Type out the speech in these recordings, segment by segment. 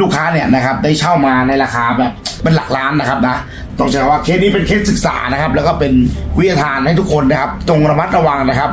ลูกค้าเนี่ยนะครับได้เช่ามาในราคาแบบเป็นหลักล้านนะครับนะต้องใช้คำว่าเคสนี้เป็นเคสศึกษานะครับ แล้วก็เป็นวิทยาทานให้ทุกคนนะครับจงระมัดระวังนะครับ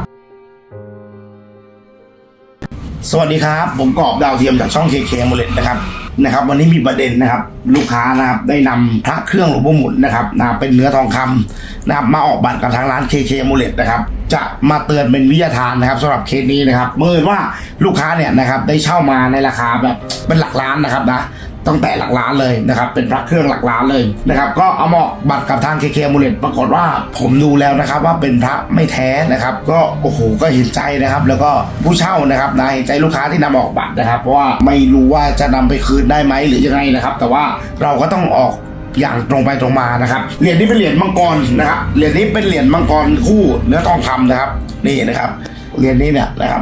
สวัสดีครับ ผมกอบดาวเทียมจากช่องเคเคมูเลตนะครับ นะครับวันนี้มีประเด็นนะครับ ลูกค้านะครับได้นำพระเครื่องหลวงพ่อหมุนนะครับนะเป็นเนื้อทองคำนะครับมาออกบัตรกับทางร้านเคเคมูเลตนะครับจะมาเตือนเป็นวิทยาทานนะครับสำหรับเคสนี้นะครับเมื่อว่าลูกค้าเนี่ยนะครับได้เช่ามาในราคาแบบเป็นหลักล้านนะครับนะ ตั้งแต่หลักล้านเลยนะครับเป็นพระเครื่องหลักล้านเลยนะครับก็เอามาออกบัตรกับทางเคเคมูเลตปรากฏว่าผมดูแล้วนะครับว่าเป็นพระไม่แท้นะครับ ก็โอ้โหก็เห็นใจนะครับ แล้วก็ผู้เช่านะครับนะเห็นใจลูกค้าที่นำออกบัตรนะครับเพราะว่าไม่รู้ว่าจะนำไปคืนได้ไหมหรือยังไงนะครับ แต่ว่าเราก็ต้องออกอย่างตรงไปตรงมานะครับ เหรียญนี้เป็นเหรียญมังกรนะครับ เหรียญนี้เป็นเหรียญมังกรคู่เนื้อทองคำนะครับ นี่นะครับ เหรียญนี้เนี่ยนะครับ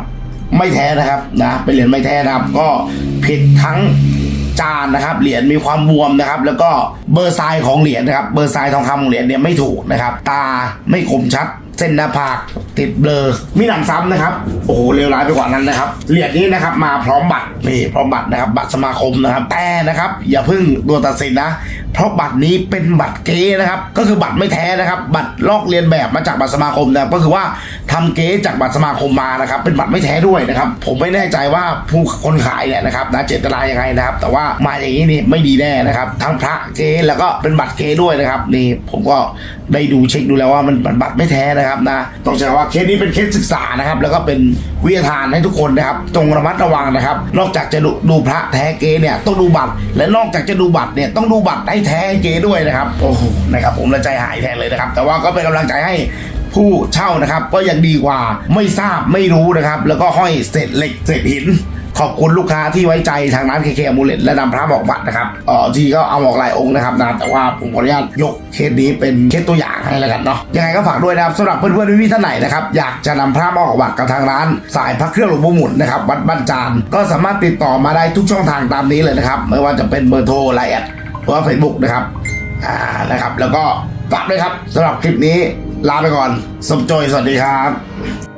ไม่แท้นะครับนะ เป็นเหรียญไม่แท้นะครับ ก็ผิดทั้ง จานนะครับเหรียญมีความบวมนะครับแล้วก็เบอร์ทรายของเหรียญนะครับเบอร์ทรายทองคำของเหรียญเนี่ยไม่ถูกนะครับตาไม่คมชัดเส้นหน้าผากติดเบลอมีหนังซ้ำนะครับโอ้โหเลวร้ายไปกว่านั้นนะครับเหรียญนี้นะครับมาพร้อมบัตรนี่พร้อมบัตรนะครับบัตรสมาคมนะครับแต่นะครับอย่าเพิ่งตัวตัดสินนะ เพราะบัตรนี้เป็นบัตรเก๊นะครับ ก็คือบัตรไม่แท้นะครับ บัตรลอกเลียนแบบมาจากบัตรสมาคมนะก็คือว่าทำเก๊จากบัตรสมาคมมานะครับ เป็นบัตรไม่แท้ด้วยนะครับ ผมไม่แน่ใจว่าผู้คนขายเนี่ยนะครับนะเจตนายังไงนะครับ แต่ว่ามาอย่างนี้นี่ไม่ดีแน่นะครับ ทั้งพระเก๊แล้วก็เป็นบัตรเก๊ด้วยนะครับนี่ผมก็ ได้ดูเช็คดูแล้วว่ามันบัตรไม่แท้นะครับนะต้องใช้ว่าเคสนี้เป็นเคสศึกษานะครับ แล้วก็เป็นวิทยาทานให้ทุกคนนะครับจงระมัดระวังนะครับ นอกจากจะดูดพระแท้เกเนี่ยต้องดูบัตร และนอกจากจะดูบัตรเนี่ยต้องดูบัตรให้แท้เกด้วยนะครับโอ้โหนะครับผมละใจหายแทนเลยนะครับ แต่ว่าก็เป็นกำลังใจให้ผู้เช่านะครับ ก็ยังดีกว่าไม่ทราบไม่รู้นะครับ แล้วก็ห้อยเศษเหล็กเศษหิน ขอบคุณลูกค้าที่ไว้ใจทางร้านเคเคมูเลตและนำพระบอกบัตรนะครับเออที่ก็เอาออกหลายองค์นะครับนะแต่ว่าผมขออนุญาตยกเคสนี้เป็นเคสตัวอย่างให้แล้วกันเนาะยังไงก็ฝากด้วยนะครับสำหรับเพื่อนๆพี่ๆท่านไหนนะครับอยากจะนำพระมาออกบัตรกับทางร้าน สายพระเครื่องหลวงปู่หมุนนะครับวัดบ้านจานก็สามารถติดต่อมาได้ทุกช่องทางตามนี้เลยนะครับไม่ว่าจะเป็นเบอร์โทรไลน์แอดหรือว่าเฟซบุ๊กนะครับอ่านะครับแล้วก็ฝากด้วยครับสำหรับคลิปนี้ลาไปก่อนสมโจยสวัสดีครับ